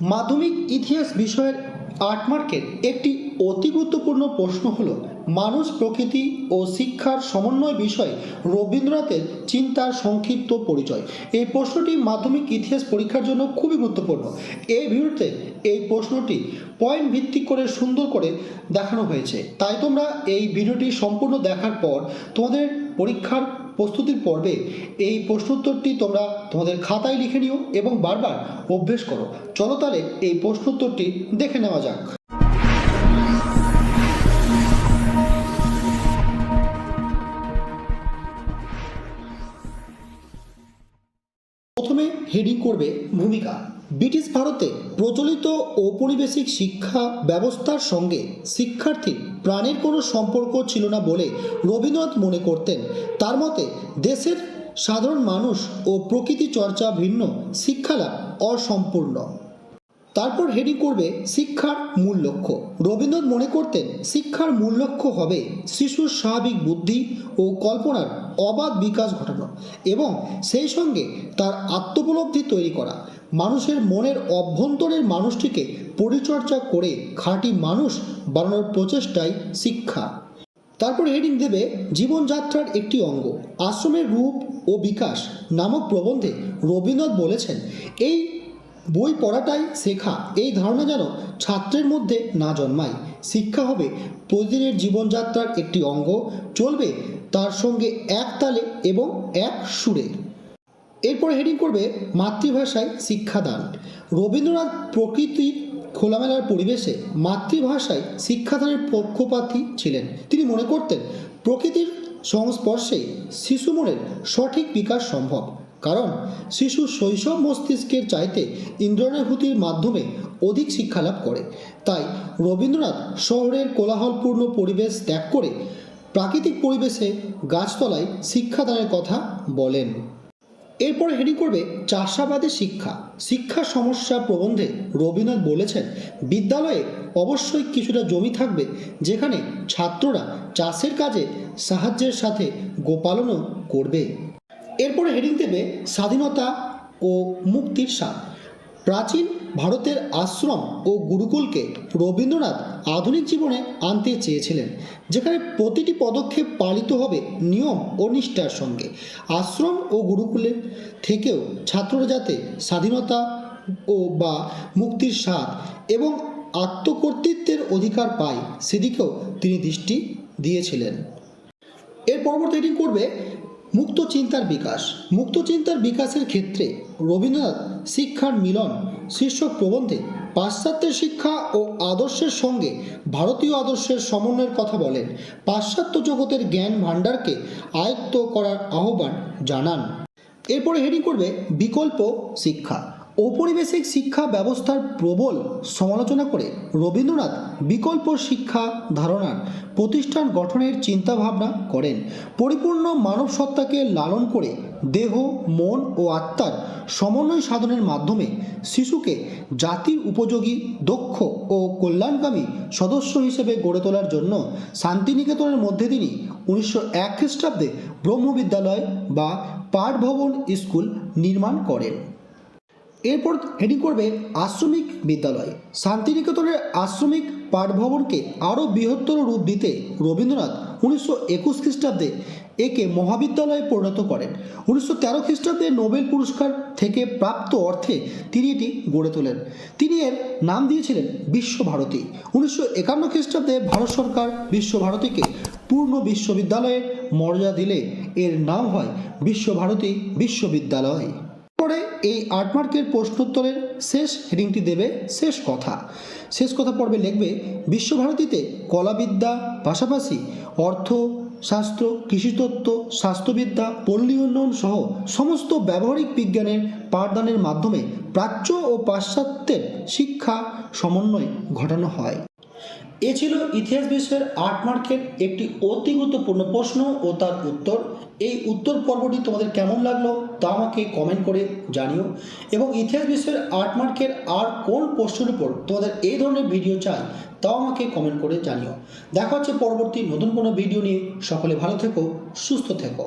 মাধ্যমিক ইতিহাস বিষয়ের আট মার্কের একটি অতি গুরুত্বপূর্ণ প্রশ্ন হল, মানুষ প্রকৃতি ও শিক্ষার সমন্বয় বিষয়ে রবীন্দ্রনাথের চিন্তার সংক্ষিপ্ত পরিচয়। এই প্রশ্নটি মাধ্যমিক ইতিহাস পরীক্ষার জন্য খুবই গুরুত্বপূর্ণ। এই ভিডিওতে এই প্রশ্নটি পয়েন্ট ভিত্তিক করে সুন্দর করে দেখানো হয়েছে। তাই তোমরা এই ভিডিওটি সম্পূর্ণ দেখার পর তোমাদের পরীক্ষার প্রস্তুতির পর্বে এই প্রশ্নোত্তরটি তোমরা তোমাদের খাতায় লিখে নিও এবং বারবার অভ্যেস করো। চলো তাহলে এই প্রশ্নোত্তরটি দেখে নেওয়া যাক। প্রথমে হেডিং করবে ভূমিকা। ব্রিটিশ ভারতে প্রচলিত ঔপনিবেশিক শিক্ষা ব্যবস্থার সঙ্গে শিক্ষার্থীর প্রাণের কোনো সম্পর্ক ছিল না বলে রবীন্দ্রনাথ মনে করতেন। তার মতে, দেশের সাধারণ মানুষ ও প্রকৃতি চর্চা ভিন্ন, শিক্ষালাভ অসম্পূর্ণ। তারপর হেডিং করবে শিক্ষার মূল লক্ষ্য। রবীন্দ্রনাথ মনে করতেন, শিক্ষার মূল লক্ষ্য হবে শিশুর স্বাভাবিক বুদ্ধি ও কল্পনার অবাধ বিকাশ ঘটানো এবং সেই সঙ্গে তার আত্মোপলব্ধি তৈরি করা। মানুষের মনের অভ্যন্তরের মানুষটিকে পরিচর্যা করে খাঁটি মানুষ বানানোর প্রচেষ্টাই শিক্ষা। তারপর হেডিং দেবে জীবনযাত্রার একটি অঙ্গ। আশ্রমের রূপ ও বিকাশ নামক প্রবন্ধে রবীন্দ্রনাথ বলেছেন, এই বই পড়াটাই শেখা। এই ধারণা যেন ছাত্রের মধ্যে না জন্মায়। শিক্ষা হবে প্রতিদিনের জীবনযাত্রার একটি অঙ্গ। চলবে তার সঙ্গে এক তালে এবং এক সুরে। এরপর হেডিং করবে মাতৃভাষায় শিক্ষাদান। রবীন্দ্রনাথ প্রকৃতির খোলামেলার পরিবেশে মাতৃভাষায় শিক্ষাদানের পক্ষপাতী ছিলেন। তিনি মনে করতেন, প্রকৃতির সংস্পর্শে শিশু মনের সঠিক বিকাশ সম্ভব। কারণ শিশু শৈশব মস্তিষ্কের চাইতে ইন্দ্রিয়ানুভূতির মাধ্যমে অধিক শিক্ষালাভ করে। তাই রবীন্দ্রনাথ শহরের কোলাহলপূর্ণ পরিবেশ ত্যাগ করে প্রাকৃতিক পরিবেশে গাছতলায় শিক্ষাদানের কথা বলেন। এরপর হেডিং করবে চাষাবাদী শিক্ষা। শিক্ষা সমস্যা প্রবন্ধে রবীন্দ্রনাথ বলেছেন, বিদ্যালয়ে অবশ্যই কিছুটা জমি থাকবে, যেখানে ছাত্ররা চাষের কাজে সাহায্যের সাথে গোপালনও করবে। এরপর হেডিং দেবে স্বাধীনতা ও মুক্তির স্বাদ। প্রাচীন ভারতের আশ্রম ও গুরুকুলকে রবীন্দ্রনাথ আধুনিক জীবনে আনতে চেয়েছিলেন, যেখানে প্রতিটি পদক্ষেপ পালিত হবে নিয়ম ও নিষ্ঠার সঙ্গে। আশ্রম ও গুরুকুলের থেকেও ছাত্ররা যাতে স্বাধীনতা ও বা মুক্তির স্বাদ এবং আত্মকর্তৃত্বের অধিকার পায়, সেদিকেও তিনি দৃষ্টি দিয়েছিলেন। এর পরবর্তী এটি করবে মুক্ত চিন্তার বিকাশ। মুক্ত চিন্তার বিকাশের ক্ষেত্রে রবীন্দ্রনাথ শিক্ষার মিলন শীর্ষক প্রবন্ধে পাশ্চাত্যের শিক্ষা ও আদর্শের সঙ্গে ভারতীয় আদর্শের সমন্বয়ের কথা বলেন। পাশ্চাত্য জগতের জ্ঞান ভাণ্ডারকে আয়ত্ত করার আহ্বান জানান। এরপরে হেডিং করবে বিকল্প শিক্ষা। ঔপনিবেশিক শিক্ষা ব্যবস্থার প্রবল সমালোচনা করে রবীন্দ্রনাথ বিকল্প শিক্ষা ধারণার প্রতিষ্ঠান গঠনের চিন্তাভাবনা করেন। পরিপূর্ণ মানব সত্তাকে লালন করে দেহ, মন ও আত্মার সমন্বয় সাধনের মাধ্যমে শিশুকে জাতির উপযোগী, দক্ষ ও কল্যাণকামী সদস্য হিসেবে গড়ে তোলার জন্য শান্তিনিকেতনের মধ্যে তিনি উনিশশো এক খ্রিস্টাব্দে ব্রহ্মবিদ্যালয় বা পাঠভবন স্কুল নির্মাণ করেন। এরপর হেডিং করবে আশ্রমিক বিদ্যালয়। শান্তিনিকেতনের আশ্রমিক পাঠভবনকে আরও বৃহত্তর রূপ দিতে রবীন্দ্রনাথ উনিশশো একুশ খ্রিস্টাব্দে একে মহাবিদ্যালয়ে পরিণত করেন। উনিশশো তেরো খ্রিস্টাব্দে নোবেল পুরস্কার থেকে প্রাপ্ত অর্থে তিনি এটি গড়ে তোলেন। তিনি এর নাম দিয়েছিলেন বিশ্বভারতী। উনিশশো একান্ন খ্রিস্টাব্দে ভারত সরকার বিশ্বভারতীকে পূর্ণ বিশ্ববিদ্যালয়ের মর্যাদা দিলে এর নাম হয় বিশ্বভারতী বিশ্ববিদ্যালয়। এই আট মার্কের প্রশ্নোত্তরের শেষ হেডিংটি দেবে শেষ কথা। শেষ কথা পর্বে লিখবে, বিশ্বভারতীতে কলাবিদ্যা পাশাপাশি অর্থ, শাস্ত্র, কৃষিতত্ত্ব, স্বাস্থ্যবিদ্যা, পল্লী উন্নয়ন সহ সমস্ত ব্যবহারিক বিজ্ঞানের পাঠদানের মাধ্যমে প্রাচ্য ও পাশ্চাত্যের শিক্ষা সমন্বয় ঘটানো হয়। এ ছিল ইতিহাস বিষয়ের আট মার্কের একটি অতি গুরুত্বপূর্ণ প্রশ্ন ও তার উত্তর। এই উত্তর পর্বটি তোমাদের কেমন লাগল তা আমাকে কমেন্ট করে জানিও। এবং ইতিহাস বিষয়ের আট মার্কের আর কোন প্রশ্নের উপর তোমাদের এই ধরনের ভিডিও চাই তাও আমাকে কমেন্ট করে জানিও। দেখা হচ্ছে পরবর্তী নতুন কোনো ভিডিও নিয়ে। সকলে ভালো থেকো, সুস্থ থেকো।